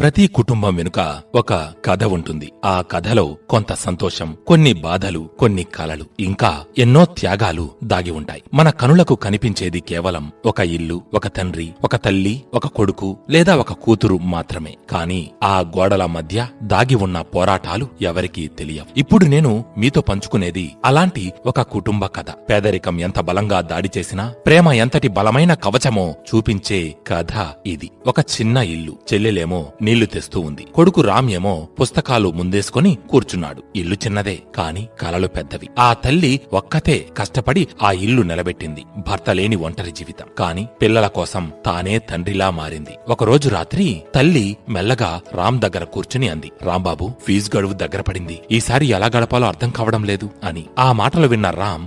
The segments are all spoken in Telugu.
ప్రతి కుటుంబం వెనుక ఒక కథ ఉంటుంది. ఆ కథలో కొంత సంతోషం కొన్ని బాధలు కొన్ని కలలు ఇంకా ఎన్నో త్యాగాలు దాగి ఉంటాయి. మన కనులకు కనిపించేది కేవలం ఒక ఇల్లు ఒక తండ్రి ఒక తల్లి ఒక కొడుకు లేదా ఒక కూతురు మాత్రమే. కాని ఆ గోడల మధ్య దాగి ఉన్న పోరాటాలు ఎవరికీ తెలియవు. ఇప్పుడు నేను మీతో పంచుకునేది అలాంటి ఒక కుటుంబ కథ. పేదరికం ఎంత బలంగా దాడి చేసినా ప్రేమ ఎంతటి బలమైన కవచమో చూపించే కథ ఇది. ఒక చిన్న ఇల్లు చెల్లెలేమో నీళ్ళు తెస్తూ ఉంది. కొడుకు రామ్ ఏమో పుస్తకాలు ముందేసుకొని కూర్చున్నాడు. ఇల్లు చిన్నదే కాని కలలు పెద్దవి. ఆ తల్లి ఒక్కతే కష్టపడి ఆ ఇల్లు నిలబెట్టింది. భర్త లేని ఒంటరి జీవితం. కాని పిల్లల కోసం తానే తండ్రిలా మారింది. ఒకరోజు రాత్రి తల్లి మెల్లగా రామ్ దగ్గర కూర్చుని అంది. రాంబాబు ఫీజు గడువు దగ్గర పడింది. ఈసారి ఎలా గడపాలో అర్థం కావడం లేదు అని. ఆ మాటలు విన్న రామ్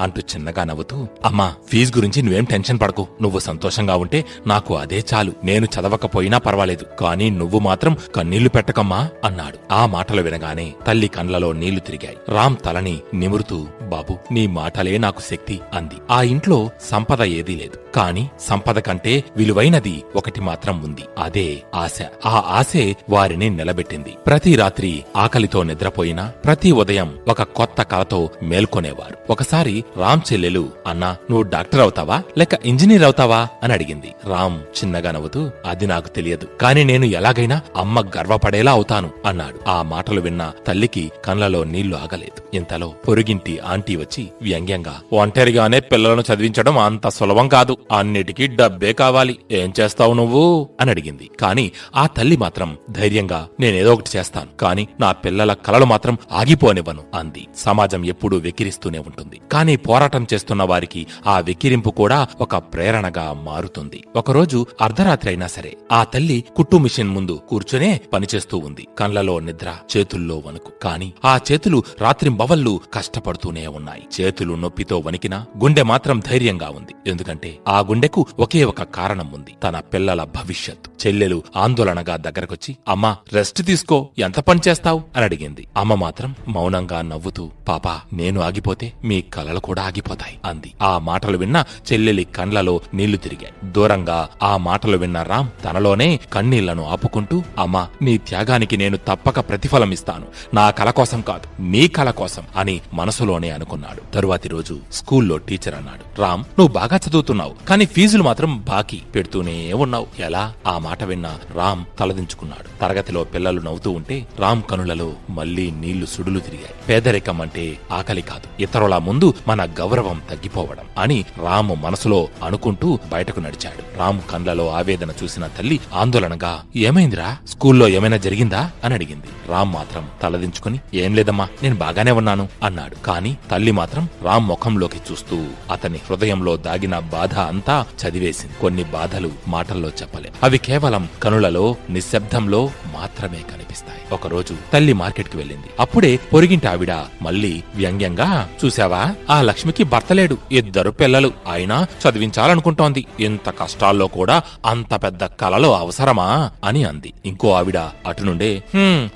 అంటూ చిన్నగా నవ్వుతూ అమ్మా ఫీజు గురించి నువ్వేం టెన్షన్ పడకు. నువ్వు సంతోషంగా ఉంటే నాకు అదే చాలు. నేను చదవకపోయినా పర్వాలేదు. కానీ నువ్వు మాత్రం కన్నీళ్ళు పెట్టకమ్మా అన్నాడు. ఆ మాటలు వినగానే తల్లి కండ్లలో నీళ్ళు తిరిగాయి. రామ్ తలని నిమురుతూ బాబు నీ మాటలే నాకు శక్తి అంది. ఆ ఇంట్లో సంపద ఏదీ లేదు. కాని సంపద కంటే విలువైనది ఒకటి మాత్రం ఉంది. అదే ఆశ. ఆ ఆశే వారిని నిలబెట్టింది. ప్రతి రాత్రి ఆకలితో నిద్రపోయినా ప్రతి ఉదయం ఒక కొత్త కలతో మేల్కొనేవారు. ఒకసారి రామ్ చెల్లెలు అన్నా నువ్వు డాక్టర్ అవుతావా? లేక ఇంజనీర్ అవుతావా? అని అడిగింది. రామ్ చిన్నగా నవ్వుతూ అది నాకు తెలియదు. కాని నేను ఎలాగైనా అమ్మ గర్వపడేలా అవుతాను అన్నాడు. ఆ మాటలు విన్న తల్లికి కళ్ళలో నీళ్ళు ఆగలేదు. ఇంతలో పొరుగింటి ఆంటీ వచ్చి వ్యంగ్యంగా ఒంటరిగానే పిల్లలను చదివించడం అంత సులభం కాదు. అన్నిటికీ డబ్బే కావాలి. ఏం చేస్తావు నువ్వు? అని అడిగింది. కాని ఆ తల్లి మాత్రం ధైర్యంగా నేనేదో ఒకటి చేస్తాను. కాని నా పిల్లల కలలు మాత్రం ఆగిపోనివ్వను అంది. సమాజం ఎప్పుడూ వెక్కిరిస్తూనే ఉంటుంది. కాని పోరాటం చేస్తున్న వారికి ఆ వెకిరింపు కూడా ఒక ప్రేరణగా మారుతుంది. ఒకరోజు అర్ధరాత్రి అయినా సరే ఆ తల్లి కుట్టు మిషన్ ముందు కూర్చునే పనిచేస్తూ ఉంది. కండ్లలో నిద్ర చేతుల్లో వణుకు. కాని ఆ చేతులు రాత్రింబవళ్ళు కష్టపడుతూనే ఉన్నాయి. చేతులు నొప్పితో వణికినా గుండె మాత్రం ధైర్యంగా ఉంది. ఎందుకంటే ఆ గుండెకు ఒకే ఒక కారణం ఉంది తన పిల్లల భవిష్యత్తు చెల్లెలు ఆందోళనగా దగ్గరకొచ్చి అమ్మా రెస్ట్ తీసుకో ఎంత పని చేస్తావు? అని అడిగింది. అమ్మ మాత్రం మౌనంగా నవ్వుతూ పాపా నేను ఆగిపోతే మీ కలలు కూడా ఆగిపోతాయి అంది. ఆ మాటలు విన్న చెల్లెలి కండ్లలో నీళ్ళు తిరిగాయి. దూరంగా ఆ మాటలు విన్న రామ్ తనలోనే కన్నీళ్ళను ఆపుకుంటూ అమ్మా నీ త్యాగానికి నేను తప్పక ప్రతిఫలం ఇస్తాను. నా కల కోసం కాదు నీ కల కోసం అని మనసులోనే అనుకున్నాడు. తరువాతి రోజు స్కూల్లో టీచర్ అన్నాడు. రామ్ నువ్వు బాగా చదువుతున్నావు. కానీ ఫీజులు మాత్రం బాకీ పెడుతూనే ఉన్నావు. ఎలా? ఆ మాట విన్న రామ్ తలదించుకున్నాడు. తరగతిలో పిల్లలు నవ్వుతూ ఉంటే రామ్ కనులలో మళ్ళీ నీళ్ళు సుడులు తిరిగాయి. పేదరికం అంటే ఆకలి కాదు. ఇతరుల ముందు మన గౌరవం తగ్గిపోవడం అని రాము మనసులో అనుకుంటూ బయటకు నడిచాడు. రామ్ కండ్లలో ఆవేదన చూసిన తల్లి ఆందోళనగా ఏమైందిరా? స్కూల్లో ఏమైనా జరిగిందా? అని అడిగింది. రామ్ మాత్రం తలదించుకుని ఏం లేదమ్మా నేను బాగానే ఉన్నాను అన్నాడు. కాని తల్లి మాత్రం రామ్ ముఖంలోకి చూస్తూ అతని హృదయంలో దాగిన బాధ అంతా చదివేసింది. కొన్ని బాధలు మాటల్లో చెప్పలే. అవి కేవలం కనులలో నిశ్శబ్దంలో మాత్రమే కనిపిస్తాయి. ఒకరోజు తల్లి మార్కెట్కి వెళ్ళింది. అప్పుడే పొరిగింటి ఆవిడ మళ్ళీ వ్యంగ్యంగా చూశావా? ఆ లక్ష్మికి భర్త లేడు. ఇద్దరు పిల్లలు. అయినా చదివించాలనుకుంటోంది. ఇంత కష్టాల్లో కూడా అంత పెద్ద కలలో అవసరమా? అని అంది. ఇంకో ఆవిడ అటు నుండే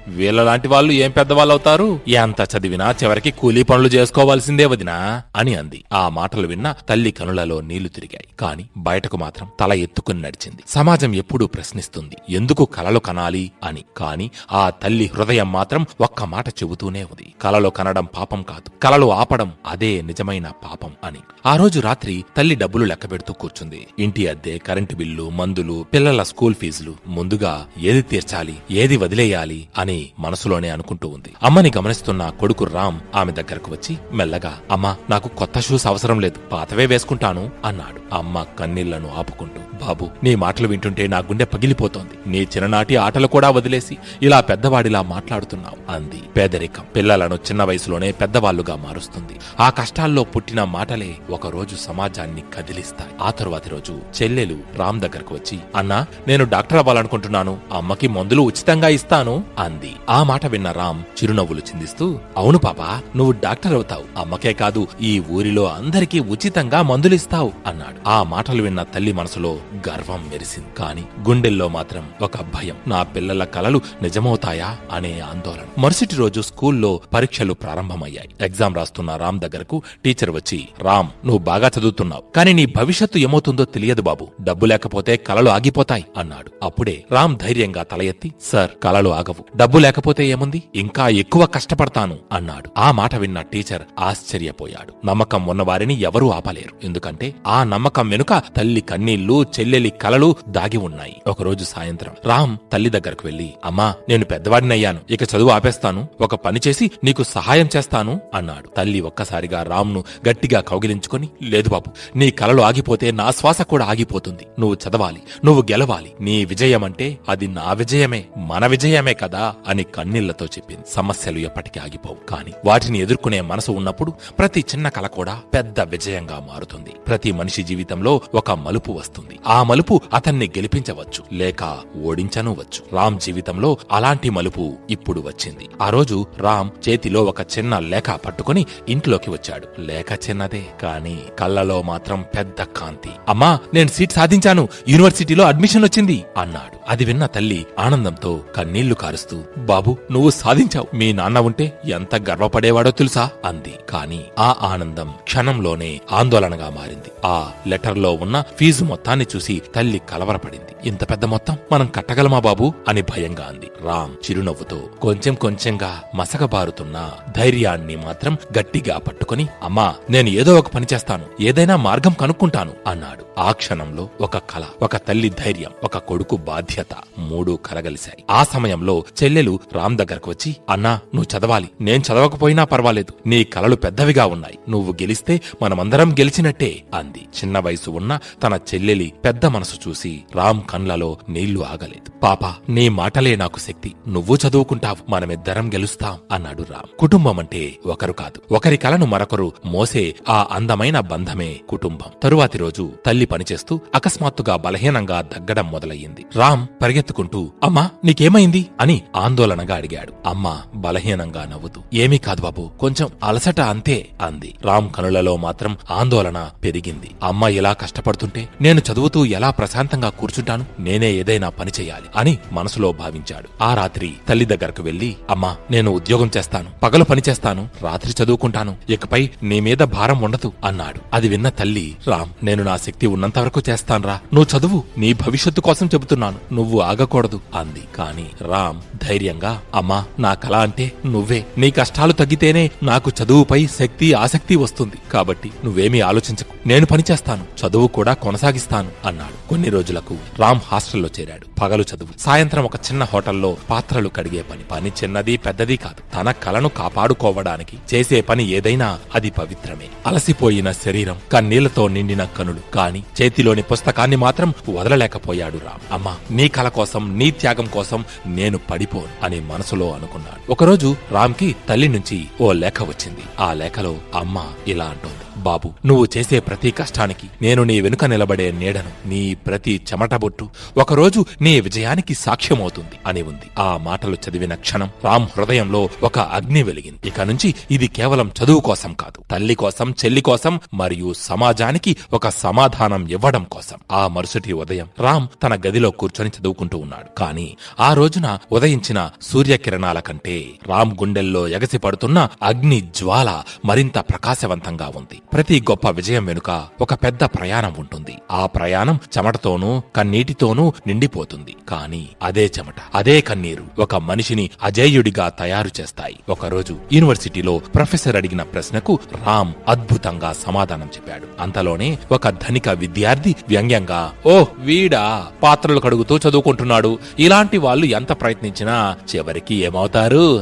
వీళ్ళలాంటి వాళ్ళు ఏం పెద్దవాళ్ళవుతారు? ఎంత చదివినా చివరికి కూలీ పనులు చేసుకోవాల్సిందే వదినా. అని అంది. ఆ మాటలు విన్న తల్లి కనులలో నీళ్ళు తిరిగాయి. కాని బయటకు మాత్రం తల ఎత్తుకుని నడిచింది. సమాజం ఎప్పుడూ ప్రశ్నిస్తుంది ఎందుకు కలలు కనాలి అని. కాని ఆ తల్లి హృదయం మాత్రం ఒక్క మాట చెబుతూనే ఉంది. కలలో కనడం పాపం కాదు కలలు ఆపడం అదే నిజమైన పాపం అని. ఆ రోజు రాత్రి తల్లి డబ్బులు లెక్క పెడుతూ కూర్చుంది. ఇంటి అద్దె కరెంటు బిల్లు మందులు పిల్లల స్కూల్ ఫీజులు ముందుగా ఏది తీర్చాలి ఏది వదిలేయాలి అని మనసులోనే అనుకుంటూ ఉంది. అమ్మని గమనిస్తున్న కొడుకు రామ్ ఆమె దగ్గరకు వచ్చి మెల్లగా అమ్మా నాకు కొత్త షూస్ అవసరం లేదు పాతవే వేసుకుంటాను అన్నాడు. అమ్మ కన్నీళ్ళను ఆపుకుంటూ బాబు నీ మాటలు వింటుంటే నా గుండె పగిలిపోతోంది. నీ చిన్ననాటి ఆటలు కూడా వదిలేసి ఇలా పెద్దవాడిలా మాట్లాడుతున్నావు అంది పేదరికం. పిల్లలను చిన్న వయసులోనే పెద్దవాళ్ళుగా మారుస్తుంది. ఆ కష్టాల్లో పుట్టిన మాటలే ఒకరోజు సమాజాన్ని కదిలిస్తాయి. ఆ తరువాతి రోజు చెల్లెలు రామ్ దగ్గరకు వచ్చి అన్నా నేను డాక్టర్ అవ్వాలనుకుంటున్నాను. అమ్మకి మందులు ఉచితంగా ఇస్తాను అంది. ఆ మాట విన్న రామ్ చిరునవ్వులు చిందిస్తూ అవును పాపా నువ్వు డాక్టర్ అవుతావు. అమ్మకే కాదు ఈ ఊరిలో అందరికీ ఉచితంగా మందులిస్తావు అన్నాడు. ఆ మాటలు విన్న తల్లి మనసులో గర్వం మెరిసింది. కాని గుండెల్లో మాత్రం ఒక భయం. నా పిల్లల కలలు నిజమవుతాయా అనే ఆందోళన. మరుసటి రోజు స్కూల్లో పరీక్షలు ప్రారంభమయ్యాయి. ఎగ్జామ్ రాస్తున్న రామ్ దగ్గరకు టీచర్ వచ్చి రామ్ నువ్వు బాగా చదువుతున్నావు. కానీ నీ భవిష్యత్తు ఏమవుతుందో తెలియదు బాబు. డబ్బు లేకపోతే కలలు ఆగిపోతాయి అన్నాడు. అప్పుడే రామ్ ధైర్యంగా తల ఎత్తి సార్ కలలు ఆగవు. డబ్బు లేకపోతే ఏముంది? ఇంకా ఎక్కువ కష్టపడతాను అన్నాడు. ఆ మాట విన్న టీచర్ ఆశ్చర్యపోయాడు. నమ్మకం ఉన్నవారిని ఎవరూ ఆపలేరు. ఎందుకంటే ఆ నమ్మకం వెనుక తల్లి కన్నీళ్ళు చెల్లెలి కలలు దాగి ఉన్నాయి. ఒకరోజు సాయంత్రం రామ్ తల్లి దగ్గరకు వెళ్ళి అమ్మా నేను పెద్దవాడినయ్యాను. ఇక చదువు ఆపేస్తాను. ఒక పని చేసి నీకు సహాయం చేస్తాను అన్నాడు. తల్లి ఒక్కసారిగా రామ్ను గట్టిగా కౌగిలించుకొని లేదు బాబు నీ కలలు ఆగిపోతే నా శ్వాస కూడా ఆగిపోతుంది. నువ్వు చదవాలి నువ్వు గెలవాలి. నీ విజయం అంటే అది నా విజయమే మన విజయమే కదా అని కన్నీళ్ళతో చెప్పింది. సమస్యలు ఎప్పటికీ ఆగిపోవు. కానీ వాటిని ఎదుర్కొనే మనసు ఉన్నప్పుడు ప్రతి చిన్న కల కూడా పెద్ద విజయంగా మారుతుంది. ప్రతి మనిషి జీవితంలో ఒక మలుపు వస్తుంది. ఆ మలుపు అతన్ని గెలిపించవచ్చు లేక ఓడించనువచ్చు రామ్ జీవితంలో అలాంటి మలుపు ఇప్పుడు వచ్చింది. ఆ రోజు రామ్ చేతిలో ఒక చిన్న లేఖ పట్టుకుని ఇంట్లోకి వచ్చాడు. లేఖ చిన్నదే కానీ కళ్ళలో మాత్రం పెద్ద కాంతి. అమ్మా నేను సీట్ సాధించాను. యూనివర్సిటీలో అడ్మిషన్ వచ్చింది అన్నాడు. అది విన్న తల్లి ఆనందంతో కన్నీళ్ళు కారుస్తూ బాబు నువ్వు సాధించావు. మీ నాన్న ఉంటే ఎంత గర్వపడేవాడో తెలుసా? అంది. కాని ఆ ఆనందం క్షణంలోనే ఆందోళనగా మారింది. ఆ లెటర్లో ఉన్న ఫీజు మొత్తాన్ని చూసి తల్లి కలవరపడింది. ఇంత పెద్ద మొత్తం? మనం కట్టగలమా బాబు? అని భయంగా అంది. రామ్ చిరునవ్వుతో కొంచెం కొంచెంగా మసకబారుతున్న ధైర్యాన్ని మాత్రం గట్టిగా పట్టుకుని అమ్మా నేను ఏదో ఒక పని చేస్తాను. ఏదైనా మార్గం కనుక్కుంటాను అన్నాడు. ఆ క్షణంలో ఒక కళ ఒక తల్లి ధైర్యం ఒక కొడుకు బాధ్యత మూడు కలగలిశాయి. ఆ సమయంలో చెల్లెలు రామ్ దగ్గరకు వచ్చి అన్నా నువ్వు చదవాలి. నేను చదవకపోయినా పర్వాలేదు. నీ కలలు పెద్దవిగా ఉన్నాయి. నువ్వు గెలిస్తే మనమందరం గెలిచినట్టే అంది. చిన్న వయసు ఉన్న తన చెల్లెలి పెద్ద మనసు చూసి రామ్ కండ్లలో నీళ్ళు ఆగలేదు. పాప నీ మాటలే నాకు శక్తి. నువ్వు చదువుకుంటావు. మనమిద్దరం గెలుస్తాం అన్నాడు రామ్. కుటుంబం అంటే ఒకరు కాదు. ఒకరి కలను మరొకరు మోసే ఆ అందమైన బంధమే కుటుంబం. తరువాతి రోజు తల్లి పనిచేస్తూ అకస్మాత్తుగా బలహీనంగా దగ్గడం మొదలయ్యింది. రామ్ పరిగెత్తుకుంటూ అమ్మా నీకేమైంది? అని ఆందోళనగా అడిగాడు. అమ్మ బలహీనంగా నవ్వుతూ ఏమీ కాదు బాబు కొంచెం అలసట అంతే అంది. రామ్ కనులలో మాత్రం ఆందోళన పెరిగింది. అమ్మ ఇలా కష్టపడుతుంటే నేను చదువుతూ ఎలా ప్రశాంతంగా కూర్చుంటాను? నేనే ఏదైనా పని చేయాలి అని మనసులో భావించాడు. ఆ రాత్రి తల్లి దగ్గరకు వెళ్ళి అమ్మా నేను ఉద్యోగం చేస్తాను పగలు పనిచేస్తాను రాత్రి చదువుకుంటాను ఇకపై నీ మీద భారం ఉండదు అన్నాడు. అది విన్న తల్లి రామ్ నేను నా శక్తి ఉన్నంత వరకు చేస్తాన్రా. నువ్వు చదువు నీ భవిష్యత్తు కోసం చెబుతున్నాను. నువ్వు ఆగకూడదు అంది. కాని రామ్ ధైర్యంగా అమ్మా నా కళ అంటే నువ్వే. నీ కష్టాలు తగ్గితేనే నాకు చదువుపై శక్తి ఆసక్తి వస్తుంది. కాబట్టి నువ్వేమీ ఆలోచించకు. నేను పని చేస్తాను. చదువు కూడా కొనసాగిస్తాను అన్నాడు. కొన్ని రోజులకు రామ్ హాస్టల్లో చేరాడు. పగలు చదువు. సాయంత్రం ఒక చిన్న హోటల్లో పాత్రలు కడిగే పని. పని చిన్నది పెద్దది కాదు. తన కలను కాపాడుకోవడానికి చేసే పని ఏదైనా అది పవిత్రమే. అలసిపోయిన శరీరం కన్నీళ్ళతో నిండిన కనులు. కాని చేతిలోని పుస్తకాన్ని మాత్రం వదలలేకపోయాడు రామ్. అమ్మా నీ కల కోసం నీ త్యాగం కోసం నేను పడిపోను అని మనసులో అనుకున్నాడు. ఒకరోజు రామ్కి తల్లి నుంచి ఓ లేఖ వచ్చింది. ఆ లేఖలో అమ్మ ఇలా అంటోంది. బాబు నువ్వు చేసే ప్రతి కష్టానికి నేను నీ వెనుక నిలబడే నీడను నీ ప్రతి చెమటబొట్టు ఒకరోజు నీ విజయానికి సాక్ష్యమవుతుంది అని ఉంది. ఆ మాటలు చదివిన క్షణం రామ్ హృదయంలో ఒక అగ్ని వెలిగింది. ఇక నుంచి ఇది కేవలం చదువు కోసం కాదు. తల్లి కోసం చెల్లి కోసం మరియు సమాజానికి ఒక సమాధానం ఇవ్వడం కోసం. ఆ మరుసటి ఉదయం రామ్ తన గదిలో కూర్చొని చదువుకుంటూ ఉన్నాడు. కానీ ఆ రోజున ఉదయించిన సూర్యకిరణాల కంటే రామ్ గుండెల్లో ఎగసి పడుతున్న అగ్ని జ్వాల మరింత ప్రకాశవంతంగా ఉంది. ప్రతి గొప్ప విజయం వెనుక ఒక పెద్ద ప్రయాణం ఉంటుంది. ఆ ప్రయాణం చెమటతోనూ కన్నీటితోనూ నిండిపోతుంది. కాని అదే చెమట అదే కన్నీరు ఒక మనిషిని అజేయుడిగా తయారు చేస్తాయి. ఒకరోజు యూనివర్సిటీలో ప్రొఫెసర్ అడిగిన ప్రశ్నకు రామ్ అద్భుతంగా సమాధానం చెప్పాడు. అంతలోనే ఒక ధనిక విద్యార్థి వ్యంగ్యంగా ఓ వీడా! పాత్రలు కడుగుతూ చదువుకుంటున్నాడు. ఇలాంటి వాళ్ళు ఎంత ప్రయత్నించినా చివరికి ఏమవుతారు?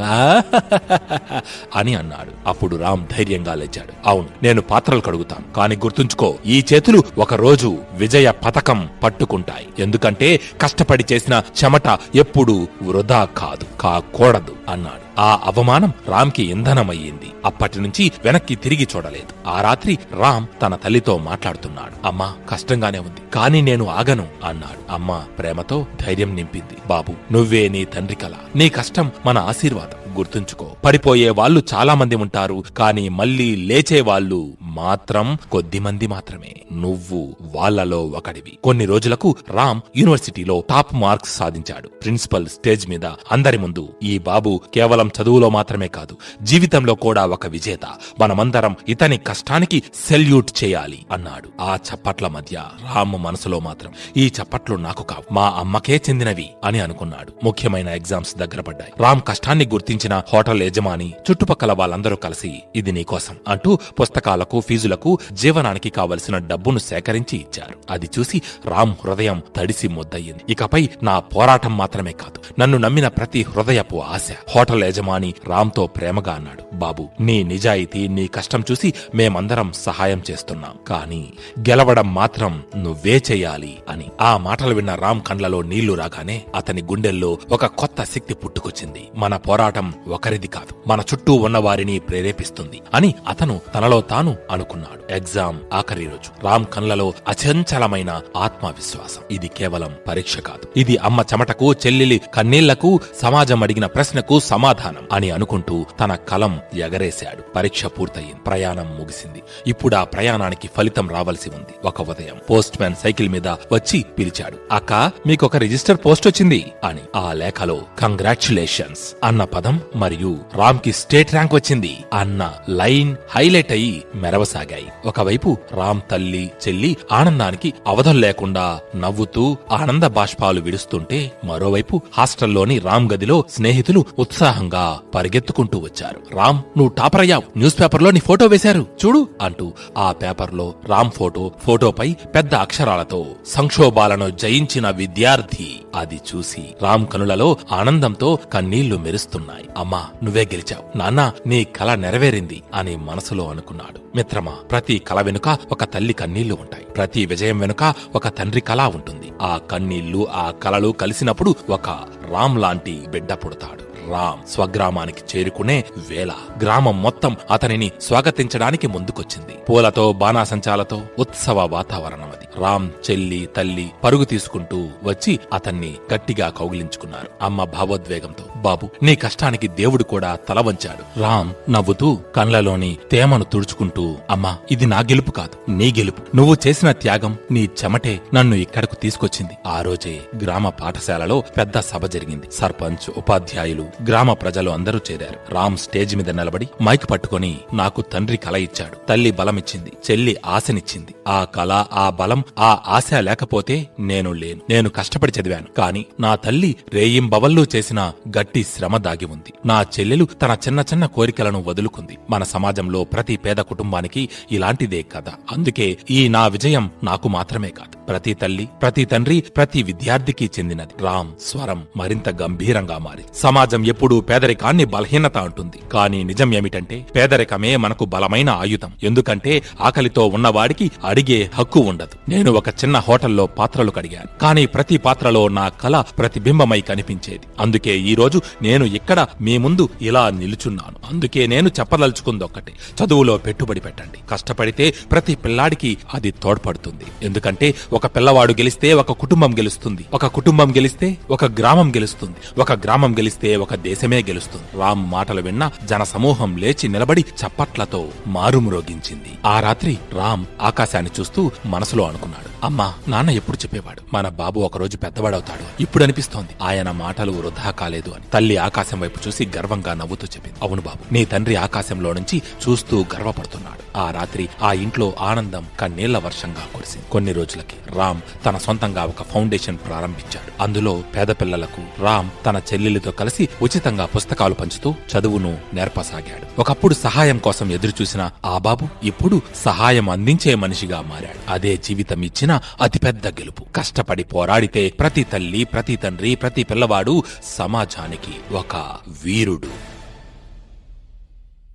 అని అన్నాడు. అప్పుడు రామ్ ధైర్యంగా లేచాడు. అవును నేను పాత్రలు కడుగుతాను. కానీ గుర్తుంచుకో ఈ చేతులు ఒక రోజు విజయ పథకం పట్టుకుంటాయి. ఎందుకంటే కష్టపడి చేసిన చెమట ఎప్పుడు వృధా కాదు కాకూడదు అన్నాడు. ఆ అవమానం రామ్కి ఇంధనమయ్యింది. అప్పటి నుంచి వెనక్కి తిరిగి చూడలేదు. ఆ రాత్రి రామ్ తన తల్లితో మాట్లాడుతున్నాడు. అమ్మా కష్టంగానే ఉంది. కానీ నేను ఆగను అన్నాడు. అమ్మ ప్రేమతో ధైర్యం నింపింది. బాబు నువ్వే నీ తండ్రి కల. నీ కష్టం మన ఆశీర్వాదం. గుర్తుంచుకో. పడిపోయే వాళ్ళు చాలా మంది ఉంటారు కానీ మళ్ళీ లేచే వాళ్ళు మాత్రం కొద్ది మంది మాత్రమే. నువ్వు వాళ్ళలో ఒకడివి. కొన్ని రోజులకు రామ్ యూనివర్సిటీలో టాప్ మార్క్స్ సాధించాడు. ప్రిన్సిపల్ స్టేజ్ మీద అందరి ముందు. ఈ బాబు కేవలం చదువులో మాత్రమే కాదు జీవితంలో కూడా ఒక విజేత. మనమందరం ఇతని కష్టానికి సెల్యూట్ చేయాలి అన్నాడు. ఆ చప్పట్ల మధ్య రామ్ మనసులో మాత్రం ఈ చప్పట్లు నాకు కావు. మా అమ్మకే చెందినవి అని అనుకున్నాడు. ముఖ్యమైన ఎగ్జామ్స్ దగ్గర పడ్డాయి. రామ్ కష్టాన్ని నిర్వహించిన హోటల్ యజమాని చుట్టుపక్కల వాళ్ళందరూ కలిసి ఇది నీకోసం అంటూ పుస్తకాలకు ఫీజులకు జీవనానికి కావలసిన డబ్బును సేకరించి ఇచ్చారు. అది చూసి రామ్ హృదయం తడిసి ముద్దయింది ఇకపై నా పోరాటం మాత్రమే కాదు నన్ను నమ్మిన ప్రతి హృదయపు ఆశ. హోటల్ యజమాని రామ్తో ప్రేమగా అన్నాడు. బాబు నీ నిజాయితీ నీ కష్టం చూసి మేమందరం సహాయం చేస్తున్నాం. కానీ గెలవడం మాత్రం నువ్వే చేయాలి అని. ఆ మాటలు విన్న రామ్ కండ్లలో నీళ్ళు రాగానే అతని గుండెల్లో ఒక కొత్త శక్తి పుట్టుకొచ్చింది. మన పోరాటం ఒకరిది కాదు మన చుట్టూ ఉన్న వారిని ప్రేరేపిస్తుంది అని అతను తనలో తాను అనుకున్నాడు. ఎగ్జామ్ ఆఖరి రోజు. రామ్ కన్లలో అచంచలమైన ఆత్మవిశ్వాసం. ఇది కేవలం పరీక్ష కాదు. ఇది అమ్మ చెమటకు చెల్లెలి కన్నీళ్ళకు సమాజం అడిగిన ప్రశ్నకు సమాధానం అని అనుకుంటూ తన కలం ఎగరేశాడు. పరీక్ష పూర్తయింది. ప్రయాణం ముగిసింది. ఇప్పుడు ఆ ప్రయాణానికి ఫలితం రావాల్సి ఉంది. ఒక ఉదయం పోస్ట్ మ్యాన్ సైకిల్ మీద వచ్చి పిలిచాడు అక్క మీకొక రిజిస్టర్ పోస్ట్ వచ్చింది అని. ఆ లేఖలో కంగ్రాచులేషన్స్ అన్న పదం మరియు రామ్కి స్టేట్ ర్యాంక్ వచ్చింది. అన్న లైన్ హైలైట్ అయి మెరవసాగాయి. ఒకవైపు రామ్ తల్లి చెల్లి ఆనందానికి అవధం లేకుండా నవ్వుతూ ఆనంద బాష్పాలు విడుస్తుంటే మరోవైపు హాస్టల్లోని రామ్ గదిలో స్నేహితులు ఉత్సాహంగా పరిగెత్తుకుంటూ వచ్చారు. రామ్ నువ్వు టాపర్ అయ్యావు. న్యూస్ పేపర్లో నీ ఫోటో వేశారు. చూడు అంటూ ఆ పేపర్లో రామ్ ఫోటో ఫోటోపై పెద్ద అక్షరాలతో సంక్షోభాలను జయించిన విద్యార్థి. అది చూసి రామ్ కనులలో ఆనందంతో కన్నీళ్ళు మెరుస్తున్నాయి. అమ్మా నువ్వే గెలిచావు. నాన్న నీ కల నెరవేరింది అని మనసులో అనుకున్నాడు. మిత్రమా ప్రతి కల వెనుక ఒక తల్లి కన్నీళ్ళు ఉంటాయి. ప్రతి విజయం వెనుక ఒక తండ్రి కళ ఉంటుంది. ఆ కన్నీళ్ళు ఆ కలలు కలిసినప్పుడు ఒక రామ్ లాంటి బిడ్డ పుడతాడు. రామ్ స్వగ్రామానికి చేరుకునే వేళ గ్రామం మొత్తం అతనిని స్వాగతించడానికి ముందుకొచ్చింది. పూలతో బాణాసంచాలతో ఉత్సవ వాతావరణం అది రామ్ చెల్లి తల్లి పరుగు తీసుకుంటూ వచ్చి అతన్ని గట్టిగా కౌగిలించుకున్నారు. అమ్మ భావోద్వేగంతో బాబు నీ కష్టానికి దేవుడు కూడా తల వంచాడు రామ్ నవ్వుతూ కండ్లలోని తేమను తుడుచుకుంటూ అమ్మా ఇది నా గెలుపు కాదు నీ గెలుపు. నువ్వు చేసిన త్యాగం నీ చెమటే నన్ను ఇక్కడకు తీసుకొచ్చింది. ఆ రోజే గ్రామ పాఠశాలలో పెద్ద సభ జరిగింది. సర్పంచ్ ఉపాధ్యాయులు గ్రామ ప్రజలు అందరూ చేరారు. రామ్ స్టేజ్ మీద నిలబడి మైక్ పట్టుకొని నాకు తండ్రి కల ఇచ్చాడు. తల్లి బలమిచ్చింది. చెల్లి ఆశనిచ్చింది. ఆ కళ ఆ బలం ఆ ఆశ లేకపోతే నేను లేను. నేను కష్టపడి చదివాను. కాని నా తల్లి రేయింబవల్లో చేసిన గట్టి శ్రమ దాగి ఉంది. నా చెల్లెలు తన చిన్న చిన్న కోరికలను వదులుకుంది. మన సమాజంలో ప్రతి పేద కుటుంబానికి ఇలాంటిదే కదా అందుకే ఈ నా విజయం నాకు మాత్రమే కాదు. ప్రతి తల్లి ప్రతి తండ్రి ప్రతి విద్యార్థికి చెందినది. రామ్ స్వరం మరింత గంభీరంగా మారి సమాజం ఎప్పుడూ పేదరికాన్ని బలహీనత అంటుంది. కానీ నిజం ఏమిటంటే పేదరికమే మనకు బలమైన ఆయుధం. ఎందుకంటే ఆకలితో ఉన్నవాడికి అడిగే హక్కు ఉండదు. నేను ఒక చిన్న హోటల్లో పాత్రలు కడిగాను. కానీ ప్రతి పాత్రలో నా కళ ప్రతిబింబమై కనిపించేది. అందుకే ఈ రోజు నేను ఇక్కడ మీ ముందు ఇలా నిలుచున్నాను. అందుకే నేను చెప్పదలుచుకుంది ఒక్కటే చదువులో పెట్టుబడి పెట్టండి. కష్టపడితే ప్రతి పిల్లాడికి అది తోడ్పడుతుంది. ఎందుకంటే ఒక పిల్లవాడు గెలిస్తే ఒక కుటుంబం గెలుస్తుంది. ఒక కుటుంబం గెలిస్తే ఒక గ్రామం గెలుస్తుంది. ఒక గ్రామం గెలిస్తే ఒక దేశమే గెలుస్తుంది. రామ్ మాటలు విన్న జన సమూహం లేచి నిలబడి చప్పట్లతో మారుమ్రోగించింది. ఆ రాత్రి రామ్ ఆకాశాన్ని చూస్తూ మనసులో అనుకున్నాడు. అమ్మా నాన్న ఎప్పుడు చెప్పేవాడు? మన బాబు ఒకరోజు పెద్దవాడవుతాడు. ఇప్పుడు అనిపిస్తోంది. ఆయన మాటలు వృధా కాలేదు అని. తల్లి ఆకాశం వైపు చూసి గర్వంగా నవ్వుతూ చెప్పింది. అవును బాబు నీ తండ్రి ఆకాశంలో నుంచి చూస్తూ గర్వపడుతున్నాడు. ఆ రాత్రి ఆ ఇంట్లో ఆనందం కన్నీళ్ళ వర్షంగా కురిసింది. కొన్ని రోజులకి రామ్ తన సొంతంగా ఒక ఫౌండేషన్ ప్రారంభించాడు. అందులో పేద పిల్లలకు రామ్ తన చెల్లెలితో కలిసి ఉచితంగా పుస్తకాలు పంచుతూ చదువును నేర్పసాగాడు. ఒకప్పుడు సహాయం కోసం ఎదురు చూసిన ఆ బాబు ఇప్పుడు సహాయం అందించే మనిషిగా మారాడు. అదే జీవితం ఇచ్చిన అతిపెద్ద గెలుపు. కష్టపడి పోరాడితే ప్రతి తల్లి ప్రతి తండ్రి ప్రతి పిల్లవాడు సమాజానికి ఒక వీరుడు.